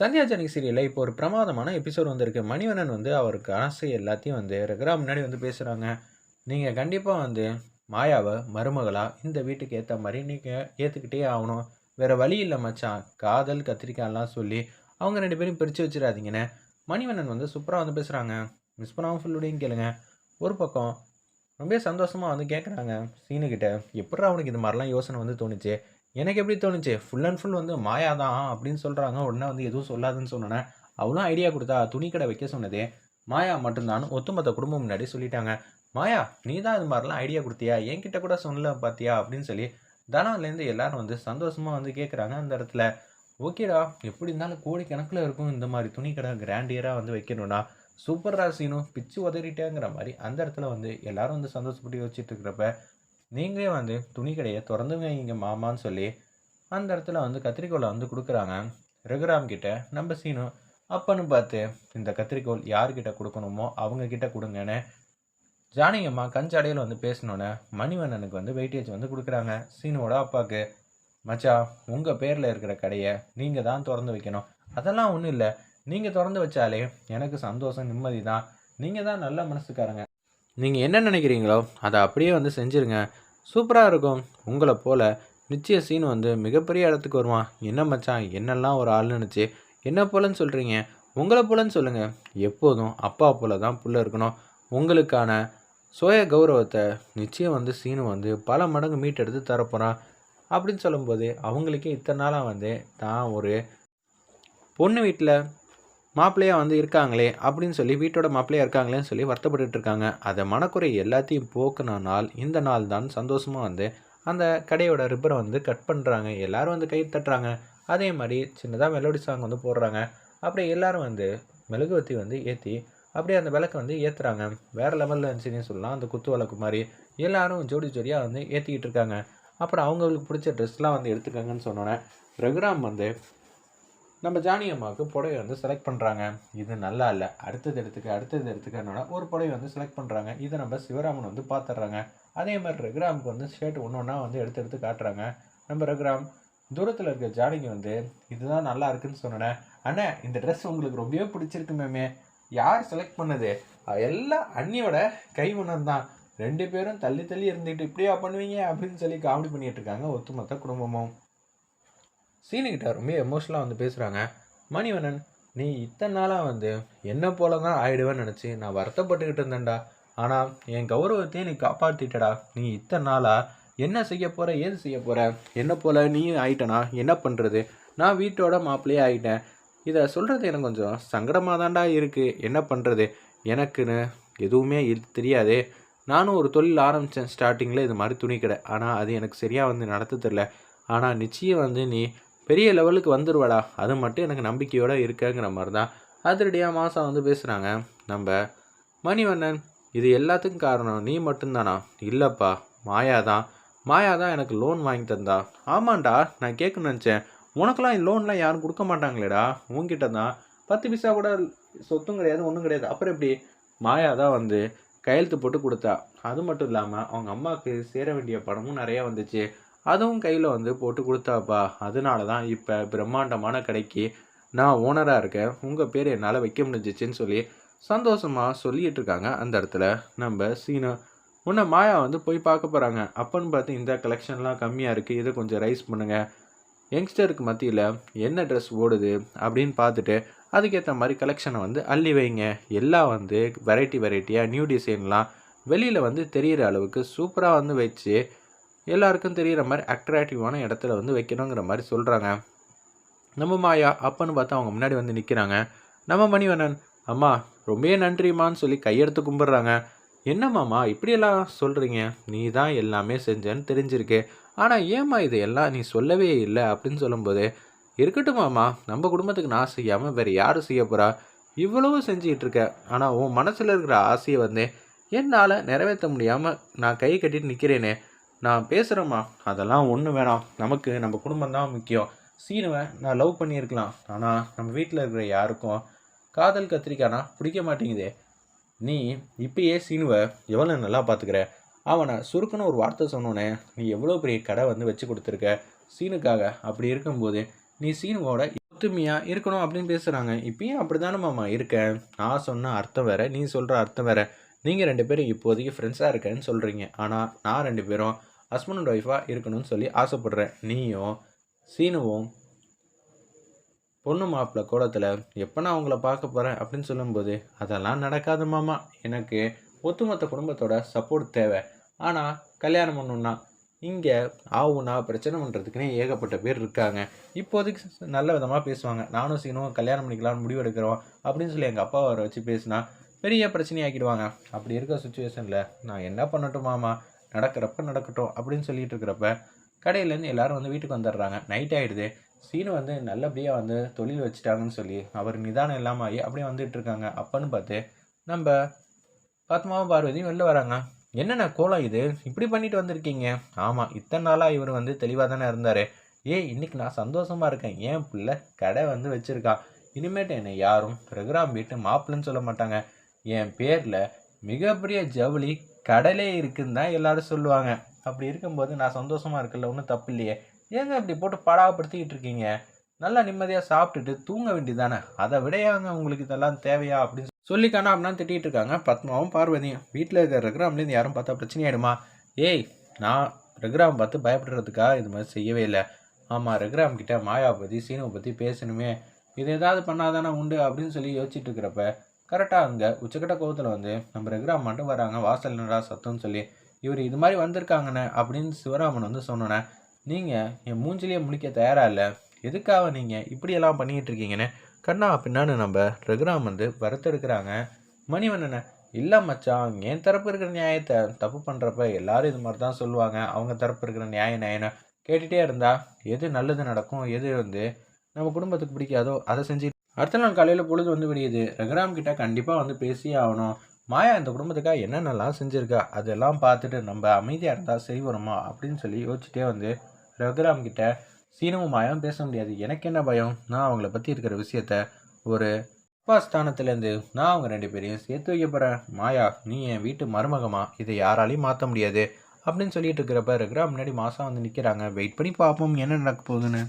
சந்தியா ஜனகி சீரியலில் இப்போ ஒரு பிரமாதமான எபிசோட் வந்திருக்கு. மணிவண்ணன் வந்து அவருக்கு ஆசை எல்லாத்தையும் வந்து ரெகுலா முன்னாடி வந்து பேசுகிறாங்க நீங்கள் கண்டிப்பாக வந்து மாயாவை மருமகளாக இந்த வீட்டுக்கு ஏற்ற மாதிரி நீங்கள் ஏற்றுக்கிட்டே ஆகணும். வேறு வழி இல்லை மச்சான். காதல் கத்திரிக்காய்லாம் சொல்லி அவங்க ரெண்டு பேரும் பிரித்து வச்சிடாதீங்கன்னு மணிவண்ணன் வந்து சூப்பராக வந்து பேசுகிறாங்க மிஸ் பண்ணாமல் ஃபுல்லுடையும் கேளுங்க. ஒரு பக்கம் ரொம்ப சந்தோஷமாக வந்து கேட்குறாங்க சீனுக்கிட்ட எப்படா அவனுக்கு இது மாதிரிலாம் யோசனை வந்து தோணுச்சு? எனக்கு எப்படி தோணுச்சு? ஃபுல் அண்ட் ஃபுல் வந்து மாயா தான் அப்படின்னு சொல்கிறாங்க உடனே வந்து எதுவும் சொல்லாதுன்னு சொன்னோன்னே அவளும் ஐடியா கொடுத்தா துணி கடை வைக்க சொன்னதே. மாயா மட்டும்தான் ஒத்துமொத்த குடும்பம் முன்னாடி சொல்லிட்டாங்க. மாயா நீ தான் இது மாதிரிலாம் ஐடியா கொடுத்தியா? என்கிட்ட கூட சொல்லல பார்த்தியா அப்படின்னு சொல்லி தனாலேருந்து எல்லாரும் வந்து சந்தோஷமாக வந்து கேட்குறாங்க அந்த இடத்துல. ஓகேடா எப்படி இருந்தாலும் கோடிக்கணக்கில் இருக்கும் இந்த மாதிரி துணி கடை கிராண்டியராக வந்து வைக்கணும்னா. சூப்பர் ராசினும் பிச்சு உதறிட்டேங்கிற மாதிரி அந்த இடத்துல வந்து எல்லாரும் வந்து சந்தோஷப்பட்டு யோசிச்சுட்டு இருக்கிறப்ப நீங்களே வந்து துணி கடையை திறந்து வைங்க மாமான்னு சொல்லி அந்த இடத்துல வந்து கத்திரிக்கோலை வந்து கொடுக்குறாங்க. ரகுராம் கிட்ட நம்ம சீனு அப்பன்னு பார்த்து இந்த கத்திரிக்கோள் யார்கிட்ட கொடுக்கணுமோ அவங்கக்கிட்ட கொடுங்கன்னு ஜானகியம்மா கஞ்சடையில் வந்து பேசினோன்னே மணிவண்ணனுக்கு வந்து வெயிட்டேஜ் வந்து கொடுக்குறாங்க. சீனுவோட அப்பாவுக்கு மச்சா உங்கள் பேரில் இருக்கிற கடையை நீங்கள் தான் திறந்து வைக்கணும். அதெல்லாம் ஒன்றும் இல்லை. நீங்கள் திறந்து வச்சாலே எனக்கு சந்தோஷம் நிம்மதி தான் நீங்கள் தான் நல்ல மனசுக்காரங்க. நீங்கள் என்ன நினைக்கிறீங்களோ அதை அப்படியே வந்து செஞ்சுருங்க. சூப்பராக இருக்கும். உங்களை போல் நிச்சய சீன் வந்து மிகப்பெரிய இடத்துக்கு வருவான் என்ன மச்சான் என்னெல்லாம் ஒரு ஆள் நினச்சி என்ன போலன்னு சொல்கிறீங்க உங்களை போலன்னு சொல்லுங்கள் எப்போதும் அப்பா போல தான் புள்ள இருக்கணும். உங்களுக்கான சுய கௌரவத்தை நிச்சயம் வந்து சீனு வந்து பல மடங்கு மீட்டெடுத்து தரப்போகிறான் அப்படின்னு சொல்லும்போது அவங்களுக்கே இத்தனை நாளாக வந்து தான் ஒரு பொண்ணு வீட்டில் மாப்பிள்ளையாக வந்து இருக்காங்களே அப்படின்னு சொல்லி வீட்டோட மாப்பிள்ளையாக இருக்காங்களேன்னு சொல்லி வருத்தப்பட்டுட்டு இருக்காங்க அதை மனக்குறை எல்லாத்தையும் போக்குன நாள் இந்த நாள் தான் சந்தோஷமாக வந்து அந்த கடையோட ரிப்பரை வந்து கட் பண்ணுறாங்க எல்லோரும் வந்து கை தட்டுறாங்க. அதே மாதிரி சின்னதாக மெலோடி சாங் வந்து போடுறாங்க. அப்படியே எல்லாரும் வந்து மெழுகுவத்தி வந்து ஏற்றி அப்படியே அந்த விளக்கை வந்து ஏற்றுறாங்க வேறு லெவலில் இருந்துச்சுன்னு சொல்லலாம். அந்த குத்து விளக்கு மாதிரி எல்லோரும் ஜோடி ஜோடியாக வந்து ஏற்றிக்கிட்டு இருக்காங்க. அப்புறம் அவங்களுக்கு பிடிச்ச ட்ரெஸ்லாம் வந்து எடுத்துக்காங்கன்னு சொன்னோன்னே ரகுராம் வந்து நம்ம ஜானி அம்மாவுக்கு புடவை வந்து செலக்ட் பண்ணுறாங்க இது நல்லா இல்லை. அடுத்தது எடுத்துக்க அடுத்தது எடுத்துக்கனோட ஒரு புடவை வந்து செலக்ட் பண்ணுறாங்க இதை நம்ம சிவராமன் வந்து பார்த்துட்றாங்க அதே மாதிரி ரகுராமுக்கு வந்து ஷர்ட் ஒன்று ஒன்றா வந்து எடுத்து எடுத்து காட்டுறாங்க. நம்ம ரகுராம் தூரத்தில் இருக்க ஜானிக்கு வந்து இதுதான் நல்லா இருக்குன்னு சொன்னேன். அண்ணே இந்த ட்ரெஸ் உங்களுக்கு ரொம்பவே பிடிச்சிருக்கு மேமே. யார் செலக்ட் பண்ணது? எல்லாம் அண்ணியோட கைவண்ணம் தான் ரெண்டு பேரும் தள்ளி தள்ளி இருந்துட்டு இப்படியா பண்ணுவீங்க? அப்படின்னு சொல்லி காமெடி பண்ணிகிட்டு இருக்காங்க ஒத்துமொத்த குடும்பமும். சீனிக்கிட்ட ரொம்ப எமோஷனலாக வந்து பேசுகிறாங்க மணிவண்ணன் நீ இத்தனை நாளாக வந்து என்ன போல தான் ஆயிடுவேன்னு நினச்சி நான் வருத்தப்பட்டுக்கிட்டு இருந்தேன்டா. ஆனால் என் கௌரவத்தையும் நீ காப்பாற்றிட்டடா நீ இத்தனை நாளாக என்ன செய்ய போகிற ஏது செய்ய போகிற என்ன போல நீ ஆயிட்டனா? என்ன பண்ணுறது நான் வீட்டோட மாப்பிள்ளையே ஆகிட்டேன் இதை சொல்கிறது எனக்கு கொஞ்சம் சங்கடமாக தான்டா இருக்குது என்ன பண்ணுறது எனக்குன்னு எதுவுமே இது தெரியாது. நானும் ஒரு தொழில் ஆரம்பித்தேன் ஸ்டார்டிங்கில் இது மாதிரி துணி கடை. ஆனால் அது எனக்கு சரியாக வந்து நடத்த தெரில ஆனால் நிச்சயம் வந்து நீ பெரிய லெவலுக்கு வந்துருவாடா. அது மட்டும் எனக்கு நம்பிக்கையோடு இருக்கங்கிற மாதிரி தான் அதிரடியாக மாதம் வந்து பேசுகிறாங்க நம்ம மணிவண்ணன் இது எல்லாத்துக்கும் காரணம் நீ மட்டும்தானா? இல்லைப்பா மாயா தான் மாயா தான் எனக்கு லோன் வாங்கி தந்தா. ஆமாண்டா நான் கேட்கணும்னு நினச்சேன். உனக்கெல்லாம் லோன்லாம் யாரும் கொடுக்க மாட்டாங்களேடா. உங்ககிட்ட தான் பத்து பைசா கூட சொத்தும் கிடையாது ஒன்றும் கிடையாது. அப்புறம் எப்படி? மாயா தான் வந்து கையெழுத்து போட்டு கொடுத்தா. அது மட்டும் இல்லாமல் அவங்க அம்மாவுக்கு சேர வேண்டிய பணமும் நிறையா வந்துச்சு. அதுவும் கையில் வந்து போட்டு கொடுத்தாப்பா. அதனால தான் இப்போ பிரம்மாண்டமான கடைக்கு நான் ஓனராக இருக்கேன். உங்கள் பேர் என்னால் வைக்க முடிஞ்சிச்சின்னு சொல்லி சந்தோஷமாக சொல்லிட்டு இருக்காங்க அந்த இடத்துல. நம்ம சீனு உன்னை மாயா வந்து போய் பார்க்க போகிறாங்க அப்போன்னு பார்த்து இந்த கலெக்ஷன்லாம் கம்மியாக இருக்குது இதை கொஞ்சம் ரைஸ் பண்ணுங்கள் யங்ஸ்டருக்கு மத்தியில் என்ன ட்ரெஸ் ஓடுது அப்படின்னு பார்த்துட்டு அதுக்கேற்ற மாதிரி கலெக்ஷனை வந்து அள்ளி வைங்க. எல்லாம் வந்து வெரைட்டி வெரைட்டியாக நியூ டிசைன்லாம் வெளியில் வந்து தெரிகிற அளவுக்கு சூப்பராக வந்து வச்சு எல்லாருக்கும் தெரிகிற மாதிரி அட்ராக்டிவான இடத்துல வந்து வைக்கணுங்கிற மாதிரி சொல்கிறாங்க நம்ம மாயா அப்பன்னு பார்த்தா அவங்க முன்னாடி வந்து நிற்கிறாங்க நம்ம மணிவண்ணன் அம்மா ரொம்பவே நன்றிம்மான்னு சொல்லி கையெடுத்து கும்பிட்றாங்க. என்னம்மாம்மா இப்படியெல்லாம் சொல்கிறீங்க நீ தான் எல்லாமே செஞ்சேன்னு தெரிஞ்சிருக்கு. ஆனால் ஏம்மா இது எல்லாம் நீ சொல்லவே இல்லை அப்படின்னு சொல்லும்போது இருக்கட்டுமாம்மா நம்ம குடும்பத்துக்கு நான் செய்யாமல் வேறு யார் செய்ய போகிறா இவ்வளவு செஞ்சுக்கிட்டு இருக்க. ஆனால் உன் மனசில் இருக்கிற ஆசையை வந்து என்னால் நிறைவேற்ற முடியாமல் நான் கை கட்டிட்டு நிற்கிறேனே நான் பேசுகிறேம்மா அதெல்லாம் ஒன்று வேணாம். நமக்கு நம்ம குடும்பம் தான் முக்கியம். சீனுவை நான் லவ் பண்ணியிருக்கலாம். ஆனால் நம்ம வீட்டில் இருக்கிற யாருக்கும் காதல் கத்திரிக்கானா பிடிக்க மாட்டேங்குதே. நீ இப்பயே சீனுவை எவ்வளோ நல்லா பார்த்துக்கிற அவனை சுருக்குன்னு ஒரு வார்த்தை சொன்னோன்னே நீ எவ்வளோ பெரிய கடை வந்து வச்சு கொடுத்துருக்க? சீனுக்காக அப்படி இருக்கும்போது நீ சீனுவோட ஒத்துமையாக இருக்கணும் அப்படின்னு பேசுகிறாங்க இப்பயும் அப்படி தானே மாமா இருக்கேன் நான் சொன்ன அர்த்தம் வேற நீ சொல்கிற அர்த்தம் வேற. நீங்கள் ரெண்டு பேரும் இப்போதைக்கு ஃப்ரெண்ட்ஸாக இருக்கேன்னு சொல்கிறீங்க ஆனால் நான் ரெண்டு பேரும் ஹஸ்பண்ட் அண்ட் ஒய்ஃபாக இருக்கணும்னு சொல்லி ஆசைப்பட்றேன். நீயும் சீனுவும் பொண்ணு மாப்பிள்ளை கோலத்தில் எப்போ நான் அவங்கள பார்க்க போகிறேன் அப்படின்னு சொல்லும்போது அதெல்லாம் நடக்காது மாமா. எனக்கு ஒட்டுமொத்த குடும்பத்தோட சப்போர்ட் தேவை. ஆனால் கல்யாணம் பண்ணணுன்னா இங்கே ஆவுனா பிரச்சனை பண்ணுறதுக்குன்னே ஏகப்பட்ட பேர் இருக்காங்க. இப்போதைக்கு நல்ல விதமாக பேசுவாங்க. நானும் சீனும் கல்யாணம் பண்ணிக்கலாம்னு முடிவு எடுக்கிறோம் அப்படின்னு சொல்லி எங்கள் அப்பா வர வச்சு பேசினா பெரிய பிரச்சனையாக்கிடுவாங்க. அப்படி இருக்க சுச்சுவேஷனில் நான் என்ன பண்ணட்டும் மாமா? நடக்கிறப்ப நடக்கட்டும் அப்படின்னு சொல்லிட்டு இருக்கிறப்ப கடையிலேருந்து எல்லாரும் வந்து வீட்டுக்கு வந்துடுறாங்க. நைட் ஆகிடுது சீனு வந்து நல்லபடியாக வந்து தொழில் வச்சுட்டாங்கன்னு சொல்லி அவர் நிதானம் இல்லாமல் ஆகி அப்படியே வந்துட்டு இருக்காங்க. அப்பன்னு பார்த்து நம்ம பத்மாவும் பார்வதியும் வெளில வராங்க. என்னென்ன கோலம் இது? இப்படி பண்ணிட்டு வந்திருக்கீங்க. ஆமாம் இத்தனை நாளாக இவர் வந்து தெளிவாக தானே இருந்தார். ஏய் இன்னைக்கு நான் சந்தோஷமாக இருக்கேன். ஏன் பிள்ளை கடை வந்து வச்சுருக்கான் இனிமேட்டு என்னை யாரும் ரகுராம் வீட்டு மாப்பிள்ளைன்னு சொல்ல மாட்டாங்க. என் பேரில் மிகப்பெரிய ஜவுளி கடலே இருக்குன்னு தான் எல்லாரும் சொல்லுவாங்க. அப்படி இருக்கும்போது நான் சந்தோஷமாக இருக்கல ஒன்றும் தப்பு இல்லையே ஏங்க இப்படி போட்டு படாப்படுத்திக்கிட்டு இருக்கீங்க? நல்லா நிம்மதியாக சாப்பிட்டுட்டு தூங்க வேண்டியதானே அதை விடையாங்க உங்களுக்கு இதெல்லாம் தேவையா அப்படின்னு சொல்லிக்கானா அப்படின்னா திட்டிகிட்டு இருக்காங்க. பத்மாவும் பார்வதியும். வீட்டில் இருக்கிற ரகுராம்லேருந்து யாரும் பார்த்தா பிரச்சனை ஆகிடுமா ஏய் நான் ரகுராம் பார்த்து பயப்படுறதுக்காக இது மாதிரி செய்யவே இல்லை. ஆமாம் ரகுராம் கிட்ட மாயாவை பற்றி சீனுவை பற்றி பேசணுமே. இது ஏதாவது பண்ணாதானே உண்டு அப்படின்னு சொல்லி யோசிச்சுட்டு இருக்கிறப்ப கரெக்டாக அங்கே உச்சக்கட்ட கோவத்தில் வந்து நம்ம ரகுராம் மட்டும் வராங்க. வாசல் நடா சத்தம்னு சொல்லி இவர் இது மாதிரி வந்திருக்காங்கண்ணே அப்படின்னு சிவராமன் வந்து சொன்னோன்னே நீங்கள் என் மூஞ்சிலேயே முழிக்க தயாராக இல்லை? எதுக்காக நீங்கள் இப்படியெல்லாம் பண்ணிக்கிட்டு இருக்கீங்கன்னு? கண்ணா பின்னான்னு நம்ம ரகுராம் வந்து வறுத்தெடுக்கிறாங்க மணிவண்ணனை இல்லை மச்சான் என் தரப்பு இருக்கிற நியாயத்தை தப்பு பண்ணுறப்ப எல்லாரும் இது மாதிரி தான் சொல்லுவாங்க. அவங்க தரப்பு இருக்கிற நியாய நியாயனை கேட்டுகிட்டே இருந்தால் எது நல்லது நடக்கும்? எது வந்து நம்ம குடும்பத்துக்கு பிடிக்காதோ அதை செஞ்சு அடுத்த நாள் காலையில் பொழுது வந்து விடியுது. ரகுராம் கிட்ட கண்டிப்பாக வந்து பேசியே ஆகணும். மாயா இந்த குடும்பத்துக்காக என்னென்னலாம் செஞ்சுருக்கா? அதெல்லாம் பார்த்துட்டு நம்ம அமைதியாக இருந்தால் சரி வருமா? அப்படின்னு சொல்லி யோசிச்சுட்டே வந்து ரகுராம் கிட்ட சீனமும் மாயாவும் பேச முடியாது. எனக்கு என்ன பயம்? நான் அவங்கள பற்றி இருக்கிற விஷயத்த ஒரு அப்பா ஸ்தானத்துலேருந்து நான் அவங்க ரெண்டு பேரையும் சேர்த்து வைக்க போகிறேன் மாயா நீ என் வீட்டு மருமகமா? இதை யாராலையும் மாற்ற முடியாது. அப்படின்னு சொல்லிட்டு இருக்கிறப்ப ரகுராம் முன்னாடி மாதம் வந்து நிற்கிறாங்க வெயிட் பண்ணி பார்ப்போம் என்ன நடக்க போகுதுன்னு.